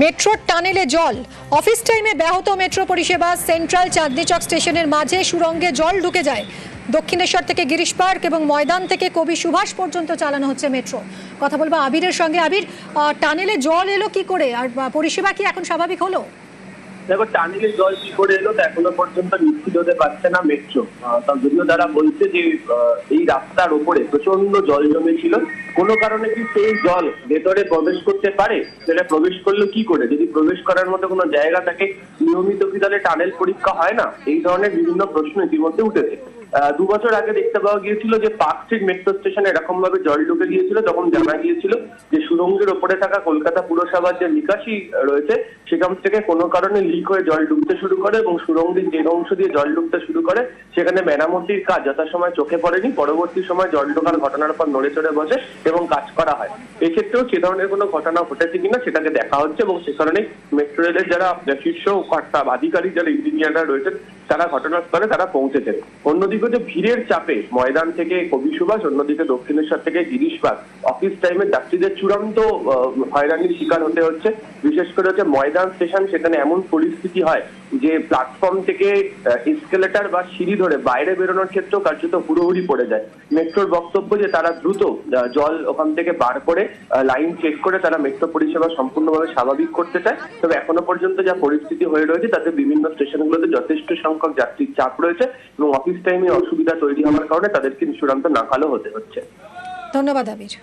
মেট্রোর টানেলে জল। অফিস টাইমে ব্যাহত মেট্রো পরিষেবা সেন্ট্রাল চাঁদনিচক স্টেশনের মাঝে সুরঙ্গে জল ঢুকে যায়। দক্ষিণেশ্বর থেকে গিরিশ পার্ক এবং ময়দান থেকে কবি সুভাষ পর্যন্ত চালানো হচ্ছে মেট্রো। কথা বলব আবিরের সঙ্গে। আবির টানেলে জল এলো কি করে? আর পরিষেবা কি এখন স্বাভাবিক হলো? দেখো টানেলে জল কি করে এলো তা এখনও পর্যন্ত নিশ্চিত হতে পারছে না মেট্রো যদিও তারা বলছে যে এই রাস্তার ওপরে প্রচণ্ড জল জমেছিল। কোনো কারণে কি সেই জল ভেতরে প্রবেশ করতে পারে? সেটা প্রবেশ করল কি করে? যদি প্রবেশ করার মতো কোনো জায়গা থাকে, নিয়মিত কি তাহলে টানেল পরীক্ষা হয় না? এই ধরনের বিভিন্ন প্রশ্ন ইতিমধ্যে উঠেছে। দু বছর আগে দেখতে পাওয়া গিয়েছিল যে পার্ক স্ট্রিট মেট্রো স্টেশনে এরকম ভাবে জল ঢুকে গিয়েছিল তখন জানা গিয়েছিল যে সুরঙ্গের ওপরে থাকা কলকাতা পুরসভার যে নিকাশি রয়েছে সেখান থেকে কোনো কারণে লিক হয়ে জল ঢুকতে শুরু করে এবং সুরঙ্গের যে অংশ দিয়ে জল ঢুকতে শুরু করে, সেখানে মেরামতির কাজ যথাসময় চোখে পড়েনি। পরবর্তী সময় জল ঢোকার ঘটনার পর নড়ে চড়ে বসে এবং কাজ করা হয়। এক্ষেত্রেও সে ধরনের কোনো ঘটনা ঘটেছে কিনা সেটাকে দেখা হচ্ছে এবং সে কারণে মেট্রো রেলের যারা শীর্ষ কর্তা আধিকারিক, যারা ইঞ্জিনিয়াররা রয়েছেন, তারা ঘটনাস্থলে তারা পৌঁছেছেন। অন্যদিকে যে ভিড়ের চাপে ময়দান থেকে কবি সুভাষ, অন্যদিকে দক্ষিণেশ্বর থেকে গিরিশ পার্ক অফিস টাইমে যাত্রীদের চূড়ান্ত হয়রানির শিকার হতে হচ্ছে। বিশেষ করে হচ্ছে ময়দান স্টেশন সেখানে এমন পরিস্থিতি হয় যে প্ল্যাটফর্ম থেকে এসকেলেটার বা সিঁড়ি ধরে বাইরে বেরোনোর ক্ষেত্রেও কার্যত হুড়োহুড়ি পড়ে যায়। মেট্রোর বক্তব্য যে তারা দ্রুত জল ওখান থেকে বার করে লাইন চেক করে তারা মেট্রো পরিষেবা সম্পূর্ণভাবে স্বাভাবিক করতে চায়। তবে এখনও পর্যন্ত যা পরিস্থিতি হয়ে রয়েছে, তাতে বিভিন্ন স্টেশনগুলোতে যথেষ্ট সংখ্যক যাত্রীর চাপ রয়েছে এবং অফিস টাইমে অসুবিধা তৈরি হওয়ার কারণে তাদেরকে চূড়ান্ত নাকালও হতে হচ্ছে। ধন্যবাদ আবির।